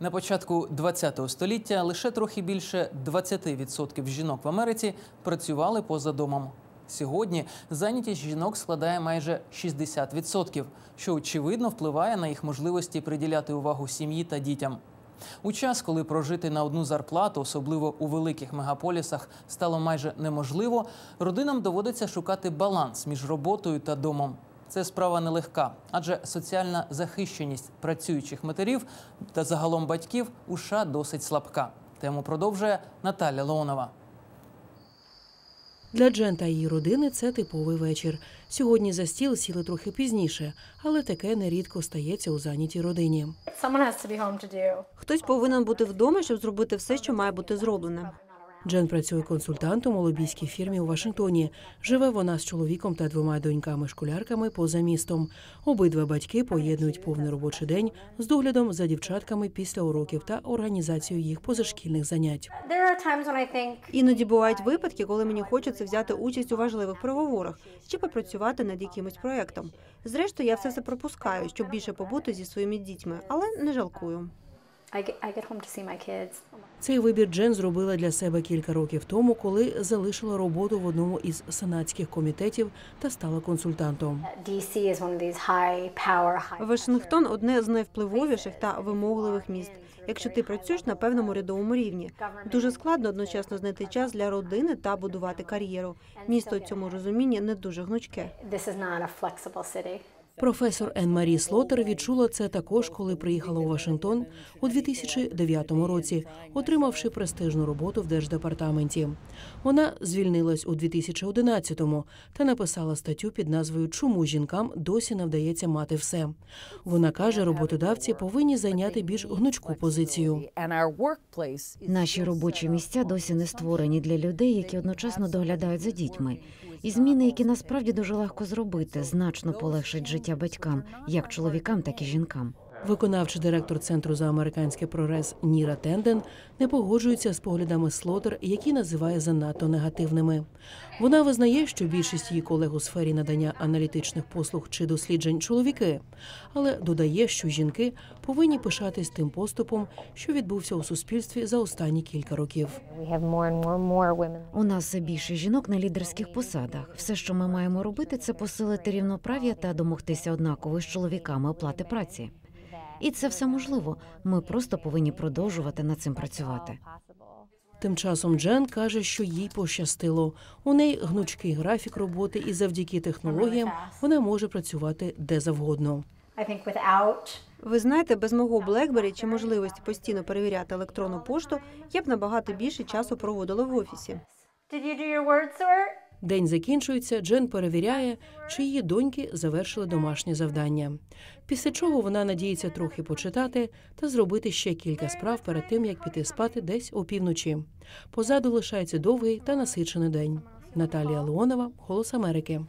На початку ХХ століття лише трохи більше 20% жінок в Америці працювали поза домом. Сьогодні зайнятість жінок складає майже 60%, що очевидно впливає на їх можливості приділяти увагу сім'ї та дітям. У час, коли прожити на одну зарплату, особливо у великих мегаполісах, стало майже неможливо, родинам доводиться шукати баланс між роботою та домом. Це справа нелегка, адже соціальна захищеність працюючих матерів та загалом батьків у США досить слабка. Тему продовжує Наталя Леонова. Для Джен та її родини це типовий вечір. Сьогодні за стіл сіли трохи пізніше, але таке нерідко стається у зайнятій родині. Хтось повинен бути вдома, щоб зробити все, що має бути зроблене. Джен працює консультантом у лобійській фірмі у Вашингтоні. Живе вона з чоловіком та двома доньками-школярками поза містом. Обидва батьки поєднують повний робочий день з доглядом за дівчатками після уроків та організацією їх позашкільних занять. Іноді бувають випадки, коли мені хочеться взяти участь у важливих переговорах чи попрацювати над якимось проєктом. Зрештою, я все це пропускаю, щоб більше побути зі своїми дітьми, але не жалкую. I get, I get home to see my kids. Цей вибір Джен зробила для себе кілька років тому, коли залишила роботу в одному із сенатських комітетів та стала консультантом. DC is one of these high power, high Вашингтон одне з найвпливовіших та вимогливих міст. Якщо ти працюєш на певному рядовому рівні, дуже складно одночасно знайти час для родини та будувати кар'єру. Місто у цьому розумінні не дуже гнучке. Професор Ен Марі Слотер відчула це також, коли приїхала у Вашингтон у 2009 році, отримавши престижну роботу в держдепартаменті. Вона звільнилась у 2011-му та написала статтю під назвою Чому жінкам досі не вдається мати все. Вона каже, роботодавці повинні зайняти більш гнучку позицію. Наші робочі місця досі не створені для людей, які одночасно доглядають за дітьми. І зміни, які насправді дуже легко зробити, значно полегшать життя батькам, як чоловікам, так і жінкам. Виконавчий директор Центру за американський прогрес Ніра Тенден не погоджується з поглядами Слотер, які називає занадто негативними. Вона визнає, що більшість її колег у сфері надання аналітичних послуг чи досліджень чоловіки, але додає, що жінки повинні пишатись тим поступом, що відбувся у суспільстві за останні кілька років. У нас все більше жінок на лідерських посадах. Все, що ми маємо робити, це посилити рівноправ'я та домогтися однакової з чоловіками оплати праці. І це все можливо. Ми просто повинні продовжувати над цим працювати. Тим часом Джен каже, що їй пощастило. У неї гнучкий графік роботи, і завдяки технологіям вона може працювати де завгодно. Ви знаєте, без мого BlackBerry чи можливості постійно перевіряти електронну пошту, я б набагато більше часу проводила в офісі. День закінчується. Джен перевіряє, чи її доньки завершили домашнє завдання. Після чого вона надіється трохи почитати та зробити ще кілька справ перед тим, як піти спати десь опівночі. Позаду лишається довгий та насичений день. Наталія Леонова, Голос Америки.